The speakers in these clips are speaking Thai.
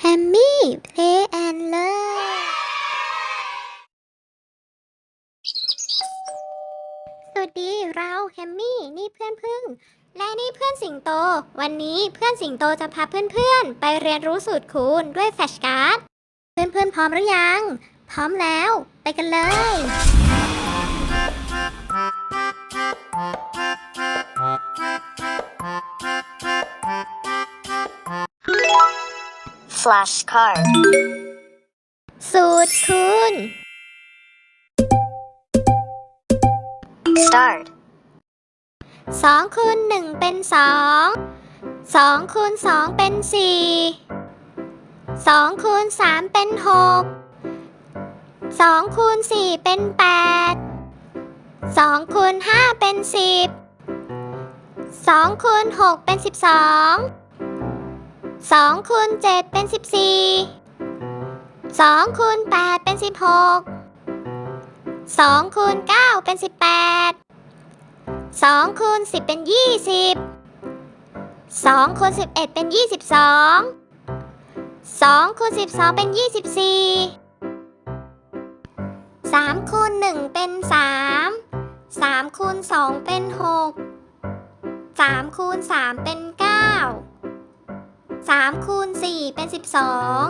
แฮมมี่เพลย์แอนเลอร์สวัสดีเราแฮมมี่นี่เพื่อนพึ่ง และนี่เพื่อนสิงโต วันนี้เพื่อนสิงโตจะพาเพื่อนๆ ไปเรียนรู้สูตรคูณด้วยแฟลชการ์ด เพื่อนๆ พร้อมหรือยัง พร้อมแล้ว ไปกันเลย Flashcard. สูตรคูณ Start. สองคูณหนึ่งเป็นสองสองคูณสองเป็นสี่สองคูณสามเป็นหกสองคูณสี่เป็นแปดสองคูณห้าเป็นสิบสองคูณหกเป็นสิบสอง สองคูณเจ็ดเป็นสิบสี่สองคูณแปดเป็นสิบหกสองคูณเก้าเป็นสิบแปดสองคูณสิบเป็นยี่สิบสองคูณสิบเอ็ดเป็นยี่สิบสองสองคูณสิบสองเป็นยี่สิบสี่สามคูณหนึ่งเป็นสามสามคูณสองเป็นหกสามคูณสามเป็นเก้าสามคูณสี่เป็นสิบสอง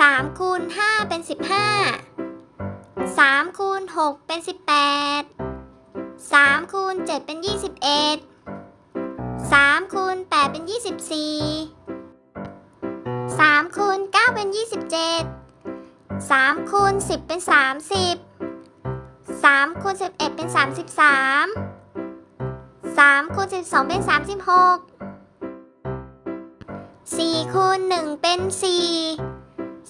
สามคูณห้าเป็นสิบห้าสามคูณหกเป็นสิบแปดสามคูณเจ็ดเป็นยี่สิบเอ็ดสามคูณแปดเป็นยี่สิบสี่สามคูณเก้าเป็นยี่สิบเจ็ดสามคูณสิบเป็นสามสิบสามคูณสิบเอ็ดเป็นสามสิบสามสามคูณสิบสองเป็นสาม สี่คูณหนึ่งเป็นสี่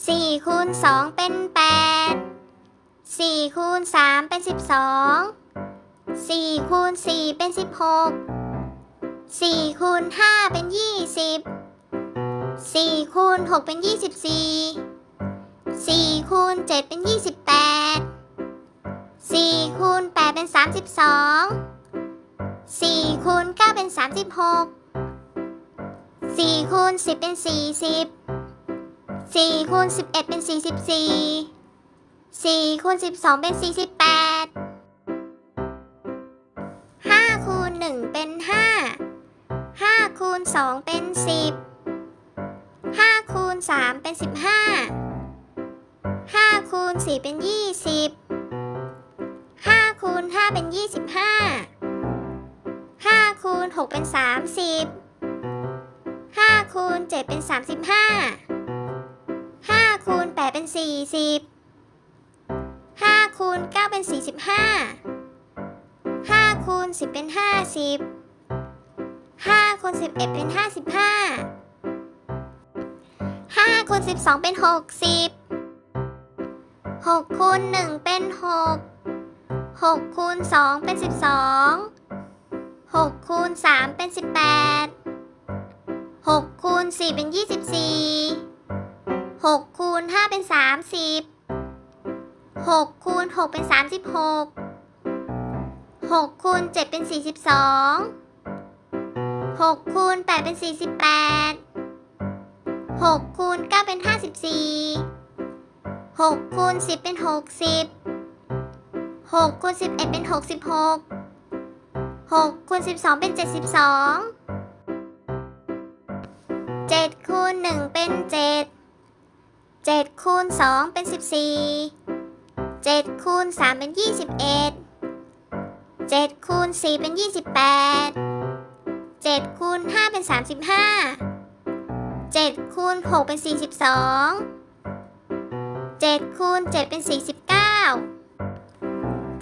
สี่คูณสองเป็นแปดสี่คูณสามเป็นสิบสองสี่คูณสี่เป็นสิบหกสี่คูณห้าเป็นยี่สิบสี่คูณหกเป็นยี่สิบสี่สี่คูณเจ็ดเป็นยี่สิบแปดสี่คูณแปดเป็นสามสิบสองสี่คูณเก้าเป็นสามสิบหก สี่คูณสิบเป็นสี่สิบสี่คูณสิบเอ็ดเป็นสี่สิบสี่สี่คูณสิบสองเป็นสี่สิบแปดห้าคูณหนึ่งเป็นห้าห้าคูณสองเป็นสิบห้าคูณสามเป็นสิบห้าห้าคูณสี่เป็นยี่สิบห้าคูณห้าเป็นยี่สิบห้าห้าคูณหกเป็นสามสิบ ห้าคูณเจ็ดเป็นสามสิบห้าห้าคูณแปดเป็นสี่สิบห้าคูณเก้าเป็นสี่สิบห้าห้าคูณสิบเป็นห้าสิบห้าคูณสิบเอ็ดเป็นห้าสิบห้าห้าคูณสิบสองเป็นหกสิบหกคูณหนึ่งเป็นหกหกคูณสองเป็นสิบสองหกคูณสามเป็นสิ บแปดหกคูณ4เป็นยี่สิบสี่หกคูณห้าเป็นสามสิบหกคูณหกเป็นสามสิบหกหกคูณเจ็ดเป็นสี่สิบสองหกคูณแปดเป็นสี่สิบแปดหกคูณเก้าเป็นห้าสิบสี่หกคูณสิบเป็นหกสิบหกคูณสิบเอ็ดเป็นหกสิบหกหกคูณสิบสองเป็นเจ็ดสิบสอง เจ็ดคูณหนึ่งเป็นเจ็ดเจ็ดคูณสองเป็นสิบสี่เจ็ดคูณสามเป็นยี่สิบเอ็ดเจ็ดคูณสี่เป็นยี่สิบแปดเจ็ดคูณห้าเป็นสามสิบห้าเจ็ดคูณหกเป็นสี่สิบสองเจ็ดคูณเจ็ดเป็นสี่สิบเก้า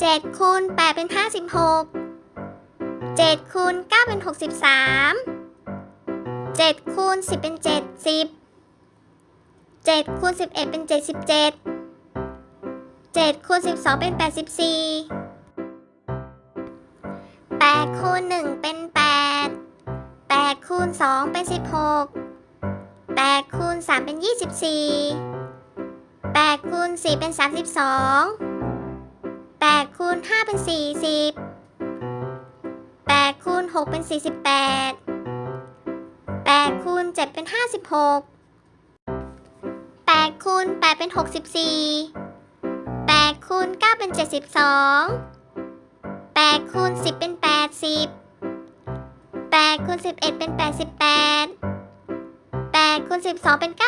เจ็ดคูณแปดเป็นห้าสิบหกเจ็ดคูณเก้าเป็นหกสิบสาม เจ็ดคูณสิบเป็นเจ็ดสิบเจ็ดคูณสิบเอ็ดเป็นเจ็ดสิบเจ็ดเจ็ดคูณสิบสองเป็นแปดสิบสี่แปดคูณหนึ่งเป็นแปดแปดคูณสองเป็นสิบหกแปดคูณสามเป็นยี่สิบสี่แปดคูณสี่เป็นสามสิบสองแปดคูณห้าเป็นสี่สิบแปดคูณหกเป็นสี่ สิบแปดแปดคูณเจ็ดเป็นห้าสิบหกคูณ8เป็น 64 8คูณ9เป็น 72 8คูณ10 เป็น 80 8คูณ11 เป็น 88 8คูณ12 เป็น 96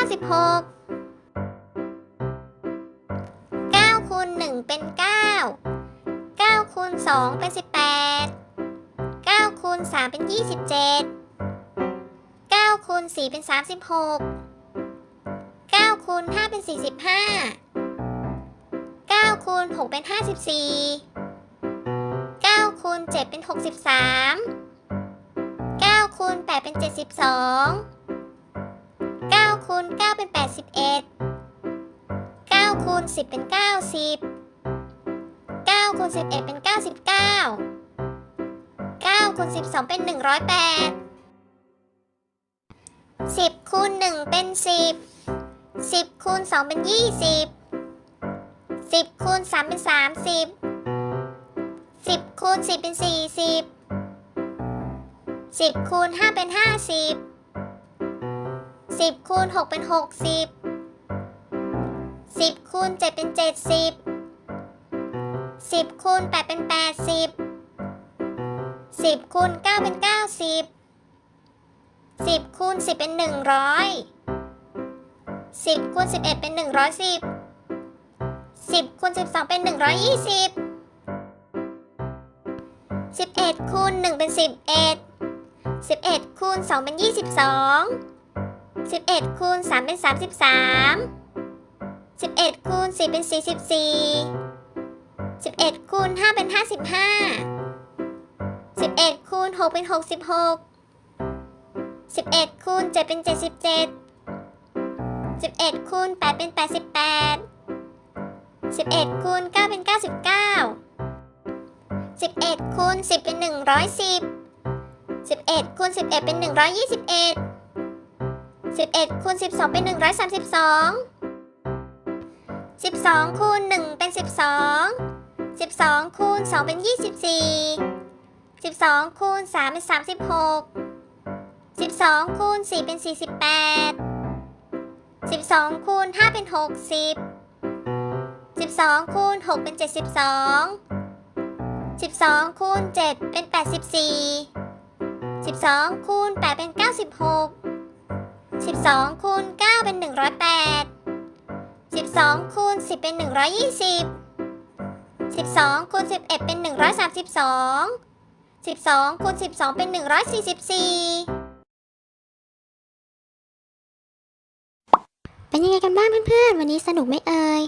9คูณ1เป็น 9 9คูณ2เป็น 18 9คูณ3เป็น 27 คูณ4เป็น 36 9คูณ5เป็น 45 9คูณ6เป็น 54 9คูณ7เป็น 63 9คูณ8เป็น 72 9คูณ9เป็น 81 9คูณ10 เป็น 90 9คูณ11 เป็น 99 9คูณ12 เป็น 108 10คูณ1เป็น 10 10คูณ2เป็น 20 10คูณ3เป็น 30 10คูณ4เป็น 40 10คูณ5เป็น 50 10คูณ6เป็น 60 10คูณ7เป็น 70 10คูณ8เป็น 80 10คูณ9เป็น 90 10คูณ10 เป็น 100 10คูณ11 เป็น 110 10คูณ12 เป็น 120 11คูณ1 เป็น 11 11คูณ2 เป็น 22 11คูณ3 เป็น 33 11คูณ4เป็น 44 11คูณ5เป็น 55 11คูณ6เป็น 66 11คูณ7เป็น 77 11คูณ8เป็น 88 11คูณ9เป็น 99 11คูณ10 เป็น 110 11คูณ11 เป็น 121 11คูณ12 เป็น 132 12คูณ1เป็น 12 12คูณ2เป็น 24 12คูณ3เป็น 36 12คูณ4เป็น 48 12คูณ5เป็น 60 12คูณ6เป็น 72 12คูณ7เป็น 84 12คูณ8เป็น 96 12คูณ9เป็น 108 12คูณ10 เป็น 120 12คูณ11 เป็น 132 12คูณ12 เป็น 144 เป็นยังไงกันบ้างเพื่อนๆ วันนี้สนุกไหมเอ่ย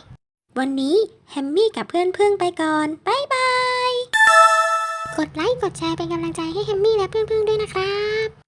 วันนี้แฮมมี่กับเพื่อนพึ่งไปก่อนบายบาย กดไลค์ กดแชร์เป็นกำลังใจให้แฮมมี่และเพื่อนพึ่งด้วยนะครับ